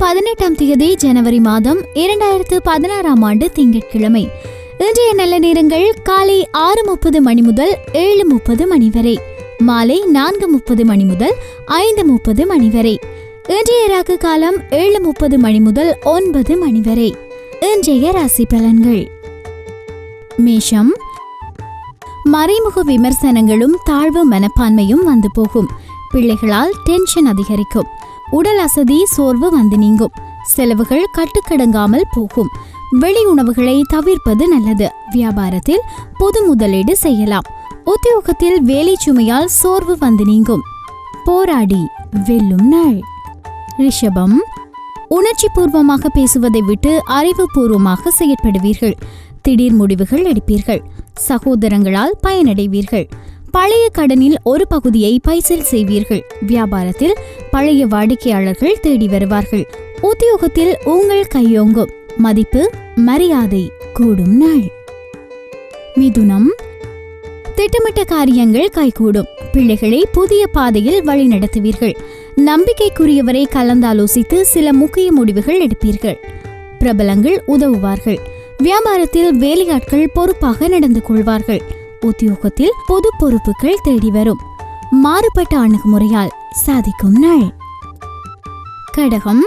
பதினெட்டாம் தேதி ஜனவரி மாதம் இரண்டாயிரத்து பதினாறாம் ஆண்டு திங்கட்கிழமை. இன்றைய நல்ல நேரங்கள் காலை ஆறு முப்பது மணி முதல் ஏழு முப்பது மணி வரை. மாலை நான்கு முப்பது மணி முதல் ஐந்து முப்பது மணி வரை. இன்றைய ராகு காலம் ஏழு முப்பது மணி முதல் ஒன்பது மணி வரை. இன்றைய ராசி பலன்கள். மேஷம். மறைமுக விமர்சனங்களும் தாழ்வு மனப்பான்மையும் வந்து போகும். பிள்ளைகளால் டென்ஷன் அதிகரிக்கும். உடல் அசதி சோர்வு வந்து நீங்கும். செலவுகள் கட்டுக்கடங்காமல் போகும். வெளி உணவுகளை தவிர்ப்பது நல்லது. வியாபாரத்தில் பொது முதலீடு செய்யலாம். உத்தியோகத்தில் வேலை சுமையால் சோர்வு வந்து நீங்கும். போராடி வெல்லும் நாள். ரிஷபம். உணர்ச்சி பூர்வமாக பேசுவதை விட்டு அறிவுபூர்வமாக செயற்படுவீர்கள். திடீர் முடிவுகள் எடுப்பீர்கள். சகோதரங்களால் பயனடைவீர்கள். பழைய கடனில் ஒரு பகுதியை பைசல் செய்வீர்கள். வியாபாரத்தில் பழைய வாடிக்கையாளர்கள் தேடி வருவார்கள். உத்தியோகத்தில் உங்கள் கையோங்கும். மதிப்பு மரியாதை கூடும் நாள். மிதுனம். திட்டமிட்ட காரியங்கள் கைகூடும். பிள்ளைகளை புதிய பாதையில் வழிநடத்துவீர்கள். நம்பிக்கைக்குரியவரை கலந்தாலோசித்து சில முக்கிய முடிவுகள் எடுப்பீர்கள். பிரபலங்கள் உதவுவார்கள். வியாபாரத்தில் வேலையாட்கள் பொறுப்பாக நடந்து கொள்வார்கள். உத்தியோகத்தில் பொது பொறுப்புகள் தேடி வரும். மாறுபட்ட அணுகுமுறையால் சாதிக்கும் நாள். கடகம்.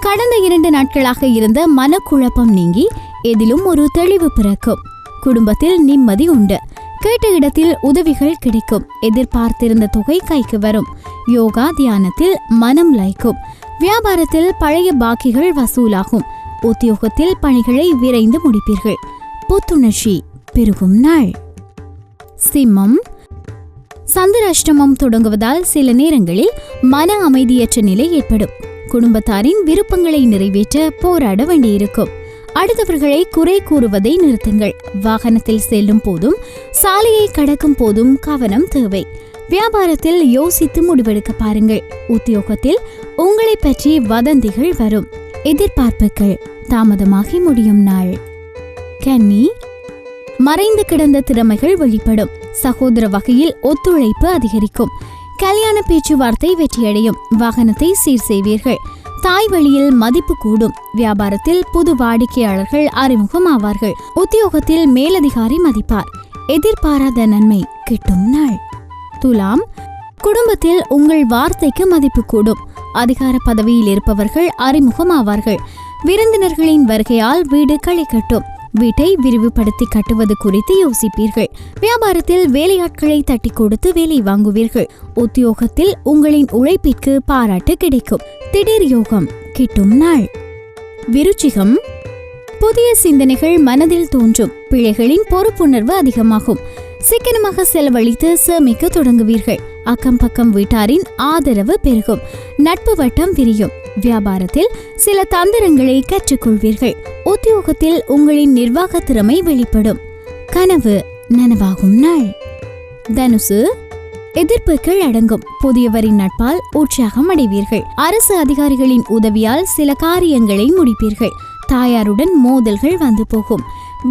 கடந்த இரண்டு நாட்களாக இருந்த மனக்குழப்பம் நீங்கி எதிலும் ஒரு தெளிவு பிறக்கும். குடும்பத்தில் நிம்மதி உண்டு. கேட்ட இடத்தில் உதவிகள் கிடைக்கும். எதிர்பார்த்திருந்த தொகை கைக்கு வரும். யோகா தியானத்தில் மனம் லைக்கும் வியாபாரத்தில் பழைய பாக்கிகள் வசூலாகும். உத்தியோகத்தில் பணிகளை விரைந்து முடிப்பீர்கள். புத்துணர்ச்சி. பெருகும் நாள். சிம்மம். சந்திராஷ்டமம் தொடங்குவதால் சில நேரங்களில் மன அமைதியற்ற நிலை ஏற்படும். குடும்பத்தாரின் விருப்பங்களை நிறைவேற்ற போராட வேண்டியிருக்கும். அடுத்தவர்களை குறை கூறுவதை நிறுத்துங்கள். வாகனத்தில் செல்லும் போதும் சாலையை கடக்கும் போதும் கவனம் தேவை. வியாபாரத்தில் யோசித்து முடிவெடுக்க பாருங்கள். உத்தியோகத்தில் உங்களை பற்றி வதந்திகள் வரும். எதிர்பார்ப்புகள் தாமதமாகி முடியும் நாள். கன்னி மறைந்து கிடந்த திறமைகள் வெளிப்படும். சகோதர வகையில் ஒத்துழைப்பு அதிகரிக்கும். கல்யாண பேச்சுவார்த்தை வெற்றியடையும். வாகனத்தை சீர் செய்வீர்கள். தாய் வழியில் மதிப்பு கூடும். வியாபாரத்தில் புது வாடிக்கையாளர்கள் அறிமுகம் ஆவார்கள். உத்தியோகத்தில் மேலதிகாரி மதிப்பார். எதிர்பாராத நன்மை கிட்டும் நாள். துலாம் குடும்பத்தில் உங்கள் வார்த்தைக்கு மதிப்பு கூடும். அதிகார பதவியில் இருப்பவர்கள் அறிமுகம் ஆவார்கள். விருந்தினர்களின் வருகையால் வீடு களை கட்டும். வீட்டை விரிவுபடுத்தி கட்டுவது குறித்து யோசிப்பீர்கள். வியாபாரத்தில் வேலையாட்களை தட்டி கொடுத்து வேலை வாங்குவீர்கள். உத்தியோகத்தில் உங்களின் உழைப்பிற்கு பாராட்டு கிடைக்கும். திடீர் யோகம் கிட்டும் நாள். விருச்சிகம். புதிய சிந்தனைகள் மனதில் தோன்றும். பிள்ளைகளின் பொறுப்புணர்வு அதிகமாகும். சிக்கனமாக செலவழித்து சேமிக்க தொடங்குவீர்கள். அக்கம் பக்கம் வீட்டாரின் ஆதரவு பெருகும். நட்பு வட்டம் விரியும். வியாபாரத்தில் சில தந்திரங்களை கற்றுக்கொள்வீர்கள். உத்தியோகத்தில் உங்களின் நிர்வாக திறமை வெளிப்படும். கனவு நனவாகும் நாள். தனுசு எதிர்ப்புகள் அடங்கும் புதியவரின் நட்பால் உற்சாகம் அடைவீர்கள். அரசு அதிகாரிகளின் உதவியால் சில காரியங்களை முடிப்பீர்கள். தாயாருடன் மோதல்கள் வந்து போகும்.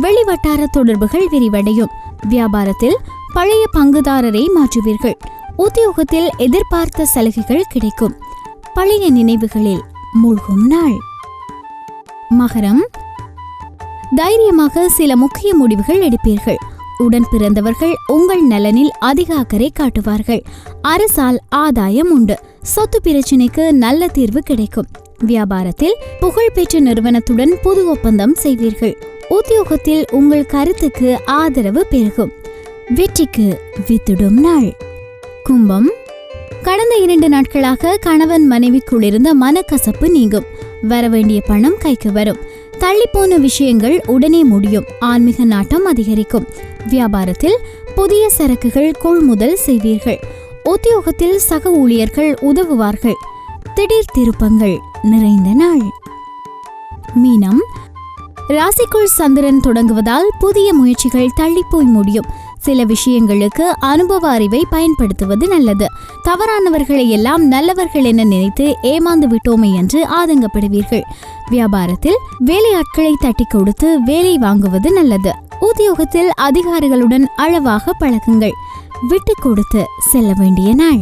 வெளிவட்டார தொடர்புகள் விரிவடையும். வியாபாரத்தில் பழைய பங்குதாரரை மாற்றுவீர்கள். உத்தியோகத்தில் எதிர்பார்த்த சலுகைகள் கிடைக்கும். பழைய நினைவுகளில் மூழ்கும் நாள். மகரம் தைரியமாக சில முக்கிய முடிவுகள் எடுப்பீர்கள். உடன் பிறந்தவர்கள் உங்கள் நலனில் அதிக அக்கறை காட்டுவார்கள். அரசால் ஆதாயம் உண்டு. சொத்து பிரச்சினைக்கு நல்ல தீர்வு கிடைக்கும். வியாபாரத்தில் புகழ்பெற்ற நிறுவனத்துடன் புது ஒப்பந்தம் செய்வீர்கள். உத்தியோகத்தில் உங்கள் கருத்துக்கு ஆதரவு பெருகும். வெற்றிக்கு வித்திடும் நாள். கும்பம். கடந்த இரண்டு நாட்களாக கணவன் மனைவிக்குள் இருந்த மனக்கசப்பு நீங்கும். வரவேண்டிய பணம் கைக்கு வரும். தள்ளிப்போன விஷயங்கள் உடனே முடியும். ஆன்மீக நாட்டம் அதிகரிக்கும். வியாபாரத்தில் புதிய சரக்குகள் கொள்முதல் செய்வீர்கள். உத்தியோகத்தில் சக ஊழியர்கள் உதவுவார்கள். திடீர் திருப்பங்கள் நிறைந்த நாள். மீனம் ராசிக்குள் சந்திரன் தொடங்குவதால் புதிய முயற்சிகள் தள்ளிப்போய் முடியும். சில விஷயங்களுக்கு அனுபவ அறிவை பயன்படுத்துவது நல்லது. தவறானவர்களை எல்லாம் நல்லவர்கள் என நினைத்து ஏமாந்து விட்டோமே என்று ஆதங்கப்படுவீர்கள். வியாபாரத்தில் வேலையாட்களை தட்டி கொடுத்து வேலை வாங்குவது நல்லது. உத்தியோகத்தில் அதிகாரிகளுடன் அளவாக பழகுங்கள். விட்டு கொடுத்து செல்ல வேண்டிய நாள்.